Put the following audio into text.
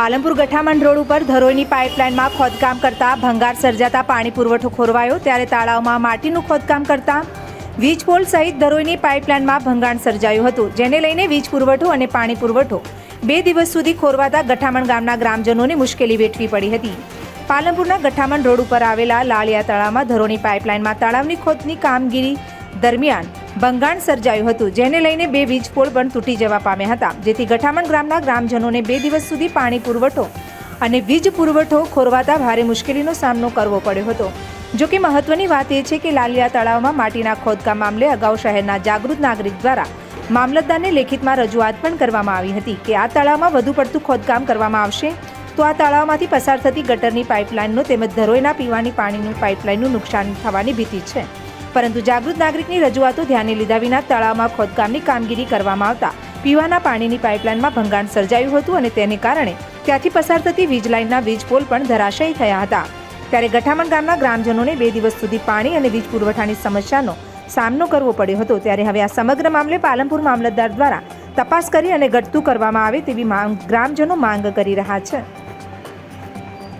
Palanpur Gathaman road ઉપર ધરોઈની પાઇપલાઇનમાં ખોદકામ કરતા ભંગાર સર્જાતા પાણી પુરવઠો ખોરવાયો, ત્યારે તળાવમાં માટીનું ખોદકામ કરતા વીજ પોલ સહિત ધરોઈની પાઇપલાઇનમાં ભંગાણ સર્જાયું હતું, જેને લઈને વીજ પુરવઠો અને પાણી પુરવઠો બે દિવસ સુધી ખોરવાતા ગઠામણ ગામના ગ્રામજનોને મુશ્કેલી વેઠવી પડી હતી. પાલનપુરના ગઠામણ રોડ ઉપર આવેલા લાળિયા તળાવમાં ધરોની પાઇપલાઇનમાં તળાવની ખોદની કામગીરી દરમિયાન ભંગાણ સર્જાયું હતું, જેને લઈને બે વીજ પોલ પણ તૂટી જવા પામ્યા હતા, જેથી ગઠામણ ગ્રામના ગ્રામજનોને બે દિવસ સુધી પાણી પુરવઠો અને વીજ પુરવઠો ખોરવાતા ભારે મુશ્કેલીનો સામનો કરવો પડ્યો હતો. જો કે મહત્વની વાત એ છે કે લાલિયા તળાવમાં માટીના ખોદકામ મામલે અગાઉ શહેરના જાગૃત નાગરિક દ્વારા મામલતદારને લેખિતમાં રજૂઆત પણ કરવામાં આવી હતી કે આ તળાવમાં વધુ પડતું ખોદકામ કરવામાં આવશે, તો આ તળાવમાંથી પસાર થતી ગટરની પાઇપલાઇનનો તેમજ ધરોઈના પીવાની પાણીની પાઇપલાઇનનું નુકસાન થવાની ભીતિ છે. પરંતુ જાગૃત નાગરિકની રજૂઆતો ધ્યાને લીધા વિના તળાવમાં ખોદકામની કામગીરી કરવામાં આવતા પીવાના પાણીની પાઇપલાઇનમાં ભંગાણ સર્જાયું હતું અને તેને કારણે ત્યાંથી પસાર થતી વીજ લાઇનના વીજ પોલ પણ ધરાશયી થયા હતા. ત્યારે ગઠામણ ગામના ગ્રામજનોને બે દિવસ સુધી પાણી અને વીજ પુરવઠાની સમસ્યાનો સામનો કરવો પડ્યો હતો. ત્યારે હવે આ સમગ્ર મામલે પાલનપુર મામલતદાર દ્વારા તપાસ કરી અને ઘટતું કરવામાં આવે તેવી માંગ ગ્રામજનો માંગ કરી રહ્યા છે.